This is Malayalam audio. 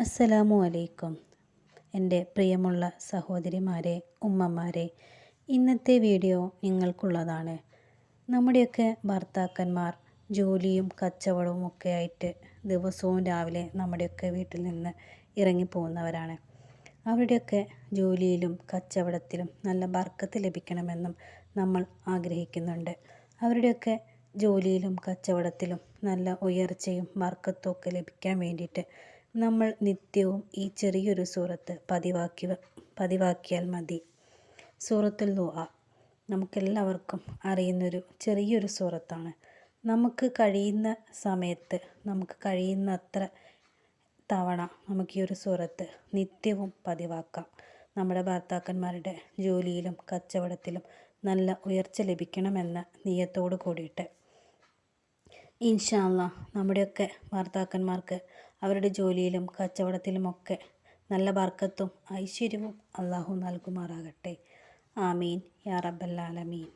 അസ്സലാമു അലൈക്കും എന്റെ പ്രിയമുള്ള സഹോദരിമാരെ ഉമ്മമാരെ ഇന്നത്തെ വീഡിയോ നിങ്ങൾക്കുള്ളതാണ്. നമ്മുടെയൊക്കെ ഭർത്താക്കന്മാർ ജോലിയും കച്ചവടവും ഒക്കെ ആയിട്ട് ദിവസവും രാവിലെ നമ്മുടെയൊക്കെ വീട്ടിൽ നിന്ന് ഇറങ്ങിപ്പോകുന്നവരാണ് അവരുടെയൊക്കെ ജോലിയിലും കച്ചവടത്തിലും നല്ല ബർക്കത്ത് ലഭിക്കണമെന്നും നമ്മൾ ആഗ്രഹിക്കുന്നുണ്ട്. അവരുടെയൊക്കെ ജോലിയിലും കച്ചവടത്തിലും നല്ല ഉയർച്ചയും ബർക്കത്തും ഒക്കെ ലഭിക്കാൻ വേണ്ടിയിട്ട് നമ്മൾ നിത്യവും ഈ ചെറിയൊരു സൂറത്ത് പതിവാക്കി പതിവാക്കിയാൽ മതി. സൂറത്തുൽ ദുആ. നമുക്കെല്ലാവർക്കും അറിയുന്നൊരു ചെറിയൊരു സൂറത്താണ്. നമുക്ക് കഴിയുന്ന സമയത്ത് നമുക്ക് കഴിയുന്ന അത്ര തവണ നമുക്ക് ഈ ഒരു സൂറത്ത് നിത്യവും പതിവാക്കാം. നമ്മുടെ ഭർത്താക്കന്മാരുടെ ജോലിയിലും കച്ചവടത്തിലും നല്ല ഉയർച്ച ലഭിക്കണമെന്ന നീയത്തോടു കൂടിയിട്ട്. ഇൻഷാല്ല നമ്മുടെയൊക്കെ ഭർത്താക്കന്മാർക്ക് അവരുടെ ജോലിയിലും കച്ചവടത്തിലുമൊക്കെ നല്ല ബർക്കത്തും ഐശ്വര്യവും അള്ളാഹു നൽകുമാറാകട്ടെ. ആമീൻ. യാ റബ്ബൽ ആലമീൻ.